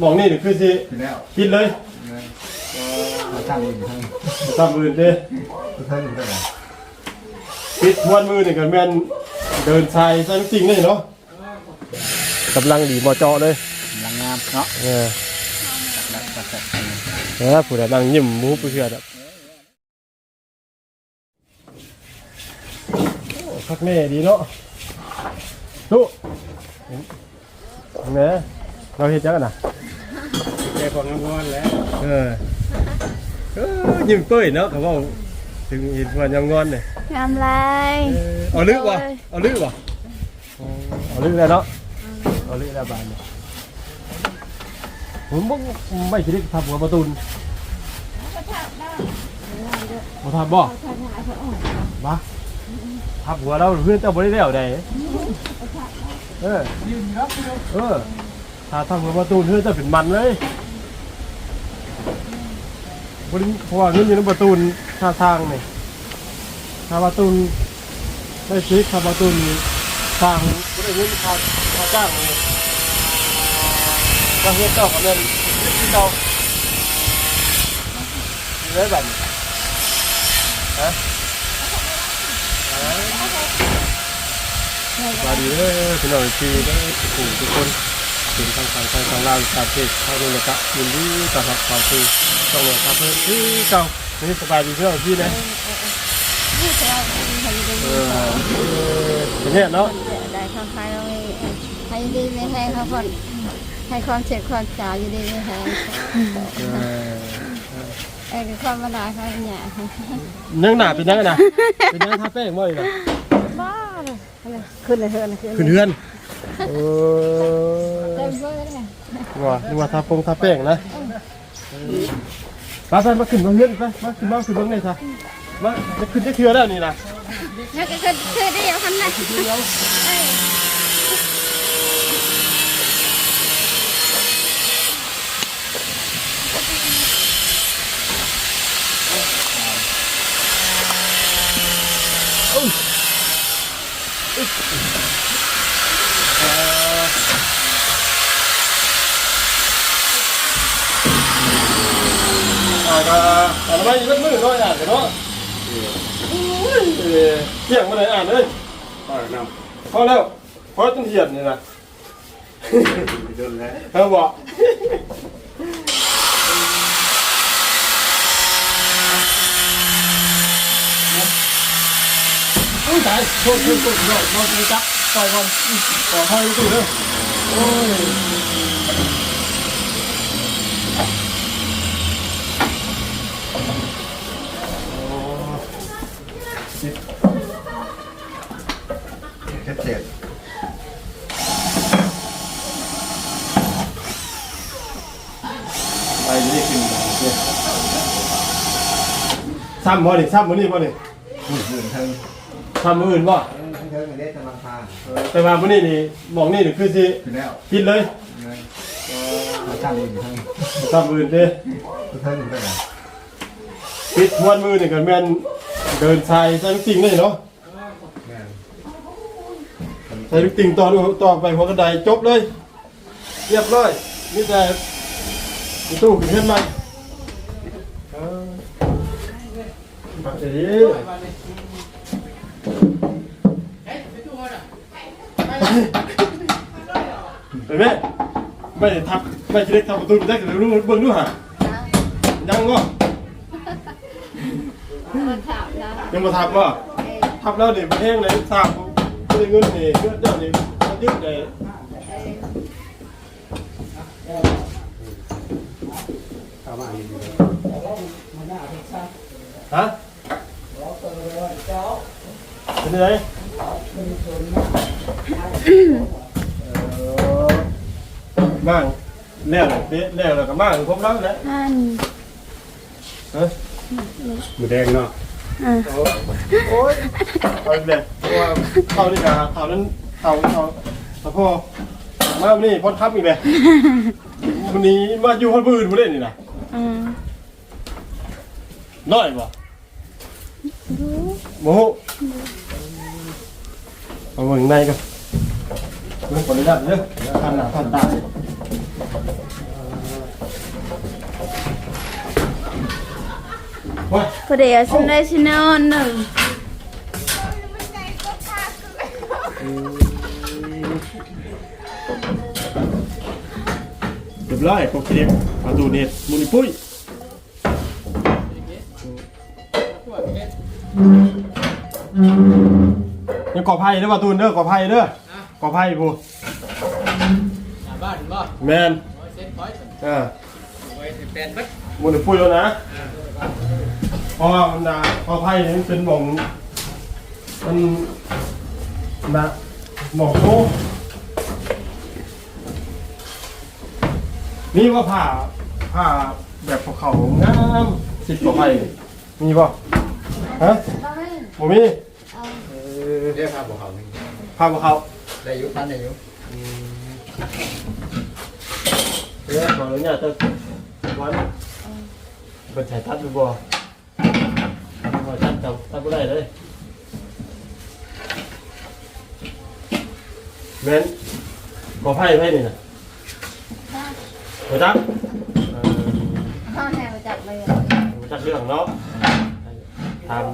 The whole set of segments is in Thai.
หมองนี่นี่คือสิคือแล้วคิดเลยมาตั้งอยู่ทั้งตามมือเด้ทั้งอยู่ทั้งปิดทวนมือนี่ก็แม่นเดินชายซะจริงๆเลยเนาะกำลังดีบ่เจาะเลยลังงามเนาะเออเออผู้ใดนั่งยิ้มหมูผู้เชื่อดอกโอ้คักแน่ดีเนาะดูแหม่ เราเฮ็ดจังกันน่ะแกของงามแล้วเออเออยิ้มเป้ยเนาะเขาบอกถึงเห็นว่ายังงอนเนี่ยงามลายเออเอาลึกวะเอาลึกวะเอาเอาลึกแล้วเนาะเอาลึกแล้วบานเนี่ยผมบ่ไม่คิดทำหัวประตูนมาทำบ่มาทับหัวเราเพื่อนเจ้าบริแล้วได้เออเออ ถ้าทำหัวประตูเพื่อจะเป็นมันเลยบริเพราะว่าเงินอยู่ในประตูท่าทางนี่ถ้าประตูได้ซื้อถ้าประตูนทางบริเงินค่าค่าจ้างนี่ก็เฮ็ดเจ้ากับเงินที่เจ้าอยู่ได้แบบนี้ฮะสวัสดีเด้อพี่น้องทีเด้อทุกทุกคน ถึงทางฝั่งทางทางลาวสามเขตเข้าด้วยนะครับยินดีต้อนรับเข้าสู่ช่องของครับเพื่อนที่เก่านี่สบายดีเพื่อนพี่นะนี่จะเอาให้ดีเออเป็นเนี่ยเนาะได้ข้างใครเราให้ดีไม่แห้เขาคนให้ความเจ็บความจ๋าอยู่ดีไม่แห้งเออเอ้ความบันดาลเขาเนี่ยยังหนาเป็นยังไงนะเป็นยังทาแป้งบ่อยนะบ้าเลยขึ้นเลยเถินขึ้นขึ้นเฮือนเออ ว่านึกว่าทาปงทาแป้งนะไปไปมาขึ้นมาเฮือนไปมาขึ้นมาขึ้นเบิ่งเลยซะมาจะขึ้นจะเทือแล้วนี่นะแล้วก็ขึ้นขึ้นได้ยังทำได้อ่ อ่านมือน้อยอ่านเนาะเออเที่ยงมาเลยอ่านเลยก็นพอแล้วพอจนเหียนนี่นะำเดินแล้วเออบอกอุ้ยตายโทษโทษโทษโทษโทษไม่จับปล่อยก่อนปล่อให้ตู้เด้อโอ้ย เสร็จเสร็จ ไปนี่ขึ้นมาเนี่ยซ้ำบ่นี่ซ้ำบ่นี่บ่นี่พูดยืนทั้งซ้ำมืออื่นบ่ทั้งเทิงอันนี้กำลังพาแต่ว่าบ่นี่นี่หมองนี่นี่คือสิคือแล้วคิดเลยมาตั้งอยู่ทั้งซ้ำมืออื่นเด้เทิงอยู่ทั้งปิดทวนมือนี่ก็แม่นเดินชายซะจริงๆเลยเนาะใส่ลูกติ่งต่อต่อไปหัวกระไดจบเลย เรียบร้อยนี่แต่ มีตู้ขึ้นขึ้นมาเออบัตรดีเห็นไหมไม่ได้ทับไม่ได้ทับประตูได้แต่รู้เบิ่งดูหะยังก็มาถามนะยังมาทับว่าทับแล้วเนี่ยมันแห้งเลยทราบไม่ได้เงินเนี่ยเงินเจ้าเนี่ยมันยึดเลย เข้ามาอีก ฮะเป็นไงมั่งแล้วเลยเป๊ะแล้วแล้วก็มั่งครบแล้วนะอันฮะหมูแดงเนาะอ่าโอ้ยเอาอีกเลยเพราะว่าเขานี่กะเขานั้นเขาเขาเขาพ่อมาวันนี้พอดทับอีกเลยวันนี้มาอยู่คนอื่นมาเล่นนี่นะอืม น้อยบ่โมโหเอาเมืองในกันเรื่องคนนี้ได้เด้อขันหนาขันตาว้าพอดีเอาฉันได้ชินอนหนึ่งเรียบร้อยโอเคประตูเน็ตมุนิปุ้ย ยังก่อไผ่เด้อประตูเด้อก่อไผ่เด้อก่อไผ่ปูบ้านบ่แมนเซ็ตพอยต์อ่าไว้แปดบัดมุนิปุ้ยแล้วนะเพราะว่ามันนะก่อไผ่นี่มันเป็นหม่องมันนะหม่องโตนี่ว่าผ้าผ้าแบบภูเขางามสิบกว่าไผ่มีป่ะ ฮะบ่มีเออเรียกครับบอกเขาผ้าภูเขาได้ยุพันได้ยุเรื่องของเราเนี่ยจะวันเป็นสายตัดดูบ่มาตัดจับตัดบ่ได้เลยเม้นก่อไผ่ไผ่นี่นะมาจักเอ่อข้าวแห้งมาจับเลยมาจักเรื่องเนาะ ถาม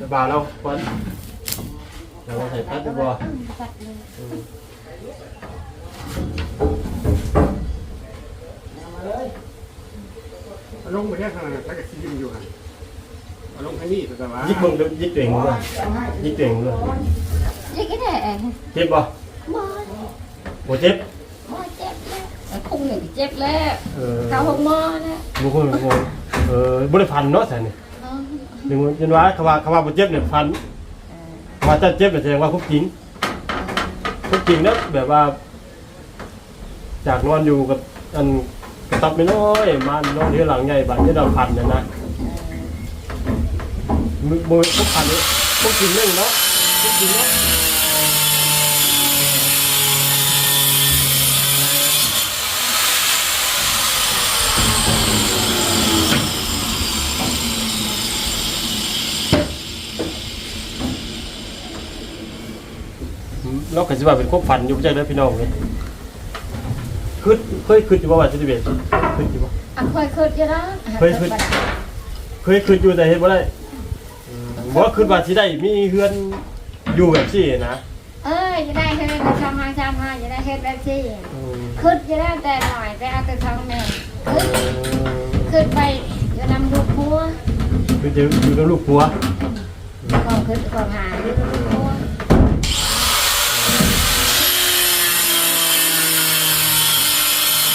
จะบ่าวเราคนเราใส่ตัดดูบ่จับเลยลงไปแค่ขนาดนั้นแล้วก็ซีมอยู่ค่ะเอาลงให้นี่แต่ว่ายิกมึงยิกเก่งมึงเลยยิกเก่งมึงเลยยี่กี่แดงเจ็บบ่บ่โหเจ็บบ่เจ็บแล้วคงอย่างเจ็บแล้วเออเข้าห้องหมอแล้วบุคคลบุคคลเออบริพันธ์เนาะใช่นี่ หนึ่งจนว่าคำว่าคำว่าบ่เจ็บเนี่ยพันคำว่าจะเจ็บเนี่ยแสดงว่าคุกจริงคุกจริงเนาะแบบว่า จากนอนอยู่กับอันกระตับไม่น้อยมานอนที่หลังใหญ่บัดนี้เราพันเนี่ยนะมือมือคุกพันนี่คุกจริงเรื่องเนาะคุกจริงเนาะ เราก็สิว่าเป็นควบฝันอยู่ใจเด้อพี่น้องเลยคือเคยคิดอยู่ว่าว่าจะได้เบ็ดคิดอยู่ว่าอะเคยเคยจะได้เคยเคยเคยคิดอยู่แต่เฮ็ดบ่ได้บ่คิดว่าสิได้มีเฮือนอยู่แบบซี่นะเอ้ยจะได้เฮ็ดทำห้าทำห้าจะได้เฮ็ดแบบที่ขึ้นจะได้แต่หน่อยแต่เอาแต่ทองแม่ขึ้นขึ้นไปจะนำลูกพัวคือจะอยู่กับลูกผัวก็ขึ้นก็หาลูกพัว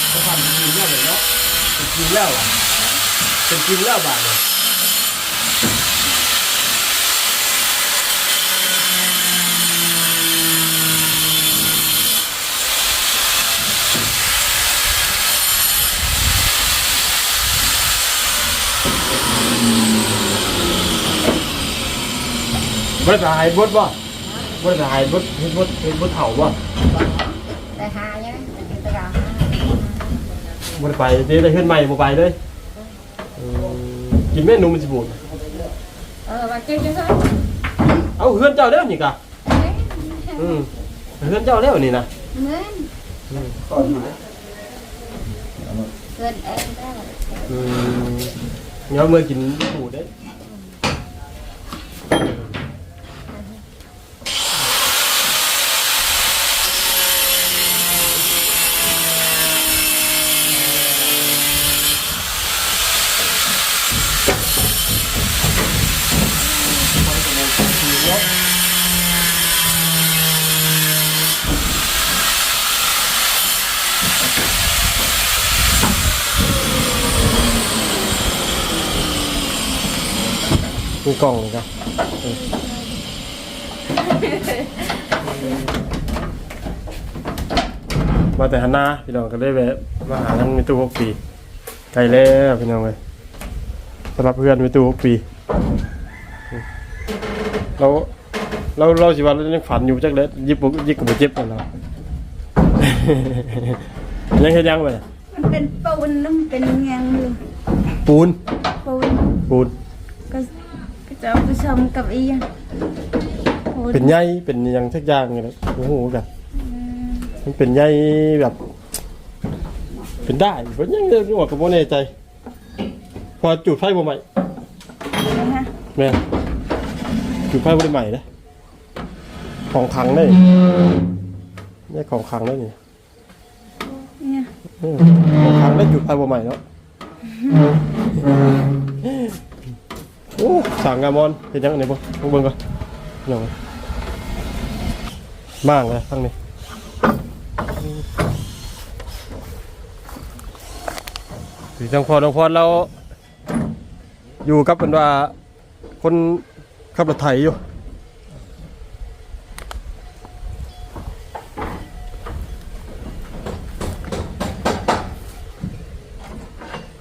เขาทำจริงแล้วเลยเนาะ เป็นจริงแล้วอะเป็นจริงแล้วบาดเนี่ยบ่ได้ไปหายบดบ่บ่ได้ไปหายบดเฮ็ดบดเฮ็ดบดเฒ่าบ่ แต่หาเนี่ยเป็นตะกา บ่ได้ไปเดี๋ยวได้เฮือนใหม่บ่ไปเลยอืมกินเมนูมันสิบูดเออว่าเจ๊จะได้เอาเฮือนเจ้าแล้วนี่กะอืมเฮือนเจ้าแล้วนี่นะเหมือนอืมเกินเองได้อืมเดี๋ยวมื่อกินบูดได้ มีกล่องนี่กะเออมาแต่ฮันนาพี่น้องก็ได้แวะมาหาทางมีตู้หกปีไกลแล้วพี่น้องเลยสำหรับเพื่อนมีตู้หกปีเราเราเราสิว่าเรายังฝันอยู่จักเล็ดยิบบ่ยิบกับบ่เจ็บกันเรายังเฮ็ดยังไปมันเป็นปูนแล้วมันเป็นเงียงอยู่ปูนปูนปูน ก็ก็จะเอาไป ชมกับอีอะปูนเป็นใยเป็นหยังสักอย่างนี่แหละโอ้โหกันมันเป็นใยแบบ เป็นได้เพราะยังเรื่องว่ากับโมแน่ใจ พอจุดไฟบ่ใหม่นะฮะแม่นจุดไฟบ่ได้ใหม่นะของขังได้นี่ของขังได้นี่เนี่ยอืมของขังได้จุดไฟบ่ใหม่เนาะ โอ้สั่งงามอนเห็นยังไงบ่ต้องเบิ่งก่อนยังไงมากเลยทั้งนี้พี่จังพอน้องพรเราอยู่กับเป็นว่าคนขับรถไถอยู่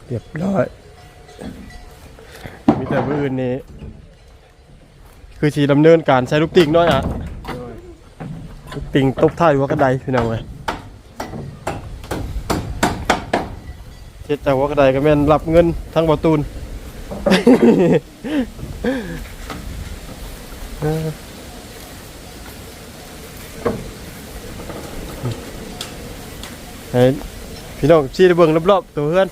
เรียบร้อย แต่มืออื่นนี่คือสีดำเนินการใช้ลูกติ่งน้อยอะลูกติ่งตบท้ายหัวกระไดพี่น้องเลยเจ็ดจากหัวกระไดก็แม่นรับเงินทั้งบอตูนเออให้พี่น้องชี้ได้เบิ่งรอบๆตัวเพื่อน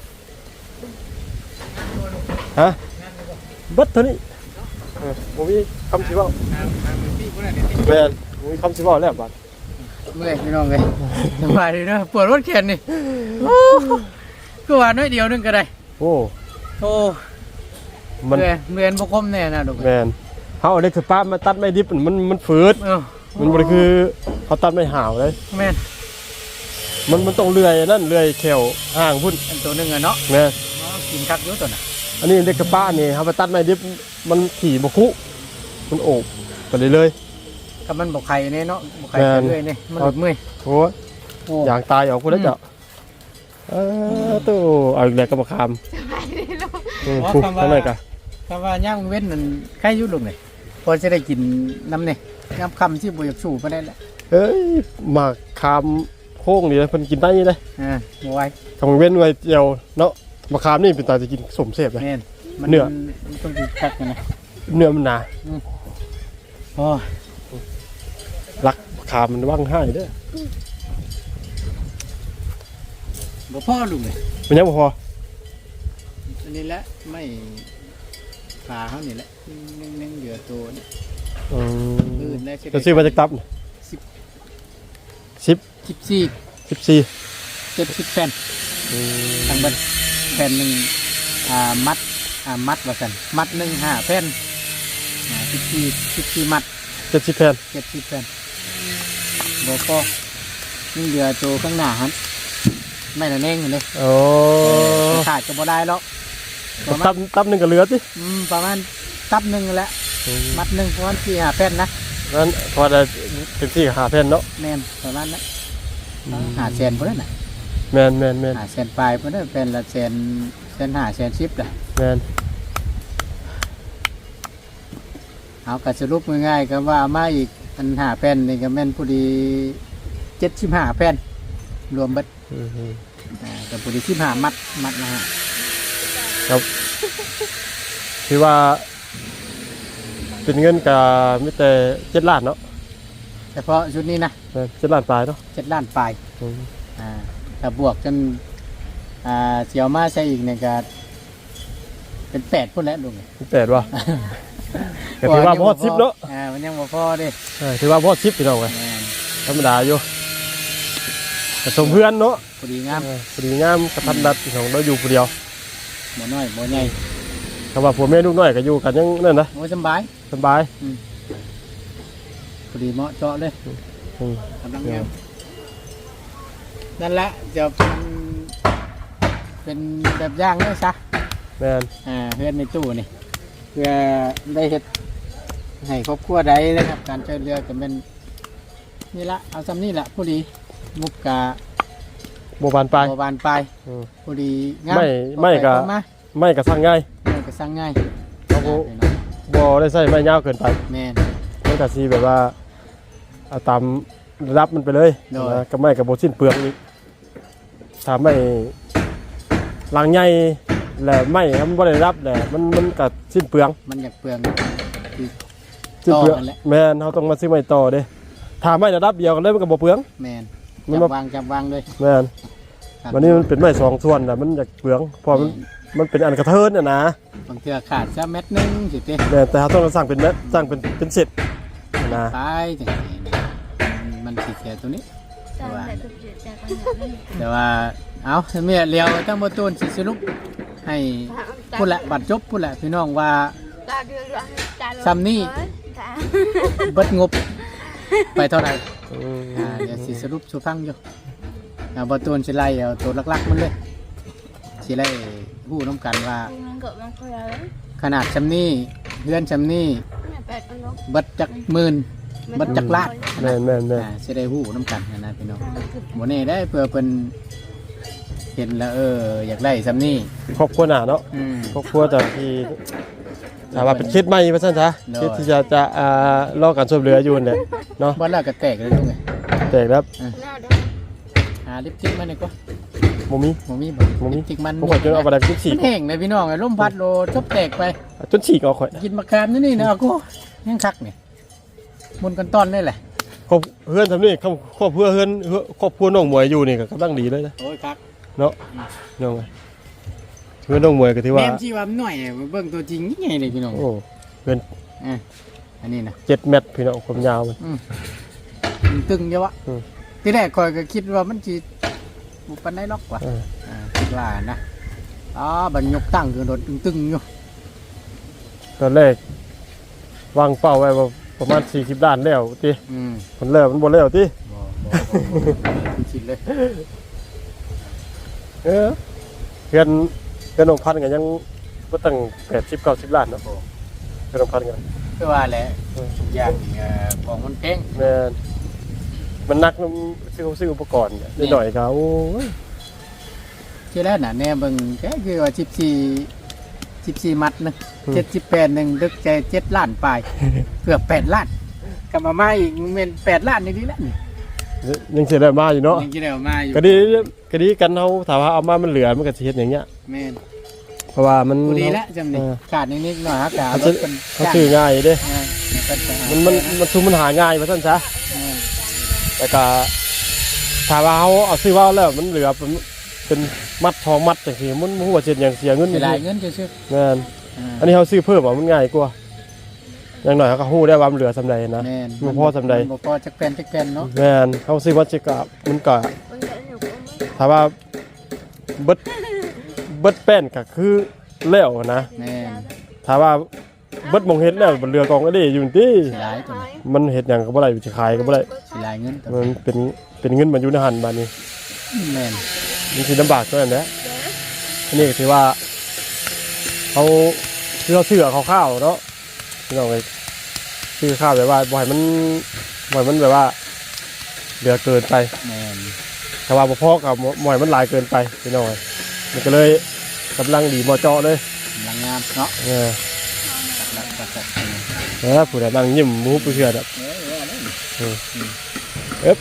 ฮะ เบัดเท่านี้เออผมมีคำสิเว่าแม่นผมมีคำสิเว่าแล้วบัดเมื่อยพี่น้องเลยสบายดีเนาะปวดรถแขนนี่โอ้คือว่าน้อยเดียวนึงก็ได้โอ้โอ้มันเมื่อยเมื่อยบ่คมแน่นะลูกแม่นเฮาเอาเล็กสปาร์มาตัดไม้ดิบมันมันฝืดเออมันบ่ได้คือเขาตัดไม้ห่าวเลยแม่นมันมันต้องเลื่อยนั่นเลื่อยแขวห่างพุ่นอันตัวหนึงอะเนาะแม่นอ๋อกินคักอยู่ตัวน่ะ อันนี้เด็กกระป้านี่ครับไปตัดไม้ดิบมันขี่บคุมันโอบไปเลยเลยถ้ามันบ่ไข่แน่เนาะบ่ไข่แม่นเรื่อยนี่มันหลุดเมื่อยโอ้ยโอ้อย่างตายออกกูแล้วเจ้าเออตู้เอาอีกแล้วก็มาคำอืมปุ๊บเท่าไหร่กะคำว่าย่างเว้นนั่นใครอยู่ลูกนี่พอจะได้กินน้ำนี่น้ำคำที่บ่อยากสู้บ่ได้ละเอ้ยหมากคำโค้งนี่นะเพิ่นกินได้เลยอ่าบ่ไหวทำเว้นไว้เดียวเนาะ มะขามนี่เป็นตาจะกินสมเสพเลยแม่นมัเนื้อ มันต้องกินคักนะเนื้อมันหนาโอ้ยรักมะขามมันว่างให้เด้อบ่พ่อลูกนี่มันยังบ่พออันนี้แหละไม่ปลาเขานี่แหละนึ่งนึ่งเหลือตัวนี่อือื่มนได้ใช่จะซื้อมาจากตับน่ะสิบสิบสิบสี่สิบสี่เจ็ดสิบแผ่นทางเบัน แผ่นหนึ่งอ่ามัดอ่ามัดว่าสันมัดหนึ่งห้าแผ่นอ่าสิบสี่สิบสี่มัดเจ็ดสิบแผ่นเจ็ดสิบแผ่นบ่พอนึ่งเหลือตัวข้างหน้าหันไม่ละเน่งเลยโอ้ขาดจะบ่ได้แล้วประมาตัณบตับหนึ่งก็เหลือสิอืมประมาณตับหนึ่งนั่นแหละมัดหนึ่งประมาณสี่ห้าแผ่นนะนั้นพอได้เต็มที่ก็หาแผ่นเนาะแม่นประมาณนั้นหาแสนพุ่นน่ะ แมนแมนแมนหาแสนปลายพุ่นน่ะเป็นละแสนแสนหาแสนสิบล่ะแมนเอากระสรุปง่ายๆก็ว่ามาอีกอันหาแผ่นนี่ก็แม่นผู้ดีเจ็ดสิบห้าแผ่นรวมเบัดอืมอ่ากับผู้ดีสิบห้ามัดมัดนะฮะคือว่า เป็นเงินกับมิแต่เจ็ดล้านเนาะเฉพาะชุดนี้นะแม่นเจ็ดล้านปลายเนาะเจ็ดล้านปลายอืมอ่า ถ้าบวกจนอ่าเสียวมาใช่อีกเนี่ยก็เป็นแปดพุ่นแล้วลุงแปดว่ะก็ถือว่าพอดซิปเนาะอ่ามันยังบ่พอเด้เออถือว่าพอดซิปพี่น้องไงแม่นธรรมดาอยู่แต่สมเพื่อนเนาะพอดีงามเออพอดีงามกระทันรัดของเราอยู่ผู้เดียวบ่น้อยบ่ใหญ่คำว่าผัวแม่ลูกน้อยก็อยู่กันยังนั่นนะโอ้สำบายสบายพอดีเหมาะเจาะเลยอืมกำลังงาม นั่นแหละจะเป็นเป็นแบบอย่างเลยซะแม่นอ่าเพื่อนในตู้นี่เพื่อได้เฮ็ดให้ครอบครัวใดนะครับ การช่วยเหลือก็เป็นนี่ละเอาซ้ำนี่ละผู้ดีมุกกาโบบานปลายบวานปลายอืมผู้ดีงามไม่ไม่ก็เอาปมาไม่กระสั่งง่าย ไม่ก็สั่งง่ายเขาบ่บ่ได้ใส่ไม้ยาวเกินไปแม่น มันก็สิแบบว่าเอาตามระดับมันไปเลยโดย นะก็ไม่กับโบสิ้นเปลืองอีก ถ้าไม่ลังใหญ่แหละไม่ครับมันบ่ได้รับแหละมันมันก็สิ้นเปลือง มันอยากเปลืองสิ้นเปลืองต่อนั่นแหละแม่นเขาต้องมาซื้อไม้ต่อเด้ถ้าไม่ระดับเดียวกันเลยมันก็บ่เปลือง แม่นมันจัมาบวางจับวางเลยแม่นวันนี้มันเป็นไม้สองส่วนน่ะมันอยากเปลืองเพอมันมันเป็นอันกระเทินน่ะนะบางเทื่อขาดซะเม็ดหนึงสิเต้แต่แต่เราต้องสั่งเป็นเม็ดสั่งเป็นเป็นเศษนะตายจังซี่นะมันสิเสียตัวนี้จ้าง แต่ตุกเจ็ดจากกันหาได้แต่ว่าเอาเมียเลียวตั้งบ่ตูนสิสรุปให้พูดแหละบัดจบพูดแหละพี่น้องว่าซ้ำนี่จ้าเบิดงบไปเท่าไหร่อืมอ่าเดี๋ยวสิสรุปสู่ฟังอยู่เอาบ่ตูนสิไล่เอาตัวหลักๆมันเลยสิไล่ฮู้นํกันว่ามันเกิดมันคุยอะไรขนาดซำนี้เฮือนซำนี้แม่แปดกันลบเบิดจักหมื่นเบิดจักล้านแม่นแม่นแม่นอ่าสิได้ฮู้นํกันนะพี่น้องบ่แน่ได้เพื่อเพิ่นเห็นแล้วเออ อยากได้ซำนี้ครอบครัวหนาเนาะอืม ครอบครัวจากที่ถามว่าเป็นเคสใหม่ว่าซั่นซะเนาะเคสที่จะจะอ่ารอการช่วยเหลืออยู่เนี่ยเนาะบ่แล้วก็แตกเลยลุงเอ้ยแต่ครับแล้วเดี๋ยวหาลิปสติกมาหน่อยก็บ่มี บ่มีบ่บ่มี ลิปสติกมันผมขอจนเอาไปได้ทุกฉีมักนแห้งเลยพี่น้องไอ้ลมพัดโลชบแตกไป จนฉีกเอาข่อย กินมะขามนี่นี่นะกูยังคักนี่ มุนกันต้อนเลยแหละครอบเพื่อนทำนี่ครอบครอบครัวเพื่อนครอบครัวน้องหมวยอยู่นี่ก็กำลังดีเลยนะโอ้ยคักเนาะน้องไงเพื่อนน้องหมวยก็ที่ว่าแม่มชีว่ามันหน่อยเนี่ยเบิ่งตัวจริงนี่ไงเลยพี่น้องโอ้เพื่อนอะอันนี้นะเจ็ดเมตรพี่น้องความยาวมันมันตึงเยอะวะอืม ที่แรกคอยก็คิดว่ามันจีบุปันได้ล็อกว่ะเอออ่าคิดว่านะอ๋อบันยกตั้งคือโดดตึงๆอยู่ตอนแรกวางเป้าไว้ว่า ประมาณ 40ด้านแล้วติอืมมันแล้วมันบ่แล้วติบ่บ่บ่คิดเลยเออเพื่อนเพื่อนน้องพันธุ์ก็ยังบ่ตั้ง80 90ล้านเนาะเพื่อนน้องพันธุ์ก็คือว่าแหละเออทุกอย่างนี่เอ่อของมันแพงแม่นมันนักมันซื้อซื้ออุปกรณ์เนี่ยหน่อยๆก็โอ้ย ที่แรกน่ะแน่เบิ่งแค่คือว่าสิบ สี่สิบสี่มัดหนึงเจ็ดสิบแปดหนึ่งดึกใจเจ็ดล้านปลายเกือบแปดล้านกลับมามาอีกมันเป็นแปดล้านนี่ดีแล้วนี่ยังเสียได้มาอยู่เนาะยังกี่เดียวมาอยู่ก็ดีก็ดีกันเฮาถามว่าเอามามันเหลือมันก็สิเฮ็ดอย่างเงี้ยแม่นเพราะว่ามันกูดีแล้วจำนี่เออขาดนิดๆหน่อยฮะกาเขารซื้ถอเป็นเขาซื้อง่ายเด้เออเป็นไปหามันมันมันซุมมันหาง่ายว่าซั่นซะเออแต่ก็ถ้าว่าเฮาเอาซื้อว่าแล้วมันเหลือ เป็นเป็นมัดทองมัดจังซี่มันบ่ฮู้ว่าเฮ็ดหยังเสียเงินเสียดายเงินซื่อแม่นๆเอออันนี้เฮาซื้อเพิ่มอะมันง่ายกว่าอย่างน้อยเขาก็ฮู้ได้ว่ามันเหลือสำใดนะแม่นบ่พอสำใดบ่พอจักแผ่นจักแผ่นเนาะแม่นเฮาซื้อวัดสิกะมันก็มันจะอยู่กับมันถ้าว่าเบิดเบิดแป้นก็คือแล้วนะแม่น ถ้าว่าเบิดหมองเฮ็ดแล้วมันเรือกองก็ได้อยู่ติเสียดายตัวนี้มันเฮ็ดหยังก็บ่ได้สิขายก็บ่ได้เสียดายเงินตัวมันเป็นเป็นเงินมันอยู่ในหันบาดนี้แม่น มันสิลำบากตัวนั้นแหละอันนี้ก็ถือว่าเขาคือเขาซื้อเขาข้าวๆเนาะพี่น้องเอ้ยซื้อข้าวแบบว่าบ่ให้มันบ่ให้มันแบบว่าเหลือเกินไปแม่นถ้าว่าบ่พอกับบ่ให้มันหลายเกินไปพี่น้องเอ้ยมันก็เลยกำลังดีบ่เจาะเลยกำลังงามเนาะเออแล้วก็จะเออผู้ใดนั่งยิ้มหมูไปเชื่อดอกเออเออแล้วนี่เออเอ๊บ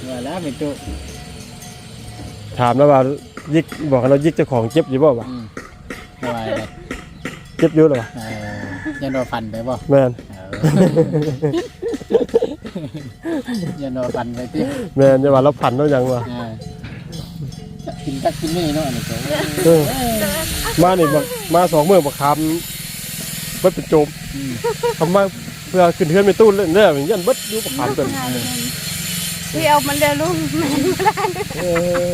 เออแล้วเป็นตัว ถามแล้วว่ายิกบอกให้เรายิกเจ้าของเจ็บอยู่บ่วะอืมว่าอะไรเจ็บอยู่หรอวะเออยันโดนฟันไปบ่แม่นเออยันโดนฟันไปที่แม่นจะว่าเราผันเรายังวะเออกินกักกินนี่เนาะอันนี้ก็เออมานี่มามาสองมื้อบ่คำเบิดเป็นโจมอืมทำมาเพื่อขึ้นเฮือนไปตู้เล่นเด้อยันเบิดอยู่บ่คำตัวพี่เอามันเดินลูกแม่นไม่ได้เออ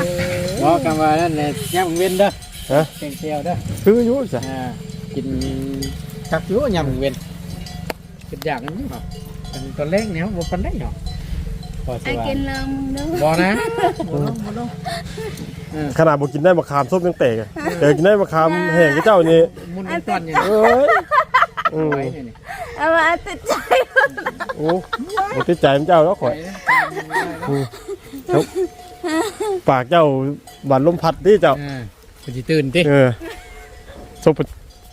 บอกกันว่านั่นแหละย่ำเว้นเด้อฮะ เก่งเซียวเด้อคืออยู่จ้ะอ่ากินคักอยู่ย่ำเว้นเป็นอย่างนั้นอยู่ครับเป็นตัวเล็กเนี่ยบ่ปันได้หรอกพอสิไอ้ว่ากินลำนึงบ่นะบ่ลงบ่ลงขนาดบ่กินได้มะขามส้มยังเตะอะเดี๋ยวกินได้มะขามแห้งกับเจ้านี่มุนเป็นต้นอย่างนี้เอ้ยอืมไว้เนี่ยนี่ เอามาติดใจโอ้บ่ติดใจมันเจ้าแล้วข่อยครับปากเจ้าบานลมพัดที่เจ้า อ่าคุณสิตื่นติเออสบ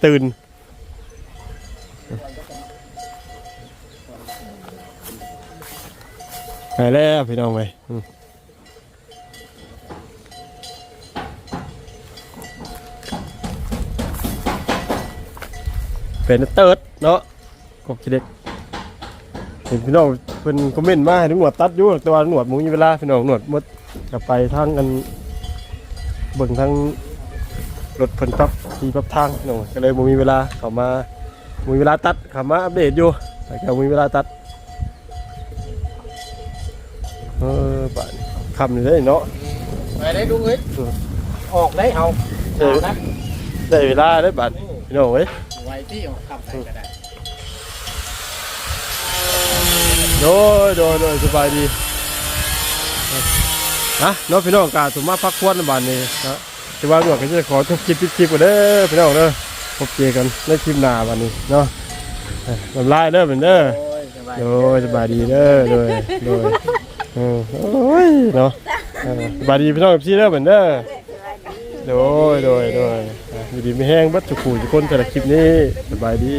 ตื่นไปแล้วพี่น้องไปอืมเป็นเติร์ดเนาะ กบขี้เด็กเห็นพี่น้องเพิ่นคอมเมนต์มาให้หนวดตัดอยู่แต่ว่าหนวดหมูมีเวลาพี่น้องหนวดหมดก็ไปทางกันเบิ่งทางรถเพิ่นปรับที่ปรับทางเนาะก็เลยบ่มีเวลาเข้ามาบ่มีเวลาตัดเข้ามาอัปเดตอยู่แต่ก็บ่มีเวลาตัดเออบ้านคำนี่ได้เนาะ ไปได้ดูเอ้ยออกได้เอาเออเอานะได้เวลาได้บัดพี่น้องเว้ยไว้ที่ออกคำใส่ก็ได้ โดยโดยโดยสบายดีนะน้องพี่น้องกาสมมาพักควรบ้านนี้นะจะว่าหนวดก็จะขอจบคลิปปิดคลิปกันเด้อพี่น้องเด้อพบเจอกันในคลิปหน้าวันนี้เนาะเอ้ยบ๊ายเด้อเป็นเด้อโดยสบายดีเด้อโดยโดยเออโอ้ยเนาะสบายดีพี่น้องพี่เด้อเป็นเด้อโดยโดยโดยอยู่ดีไม่แห้งบัดจุกูจุกคนแต่ละคลิปนี้สบายดี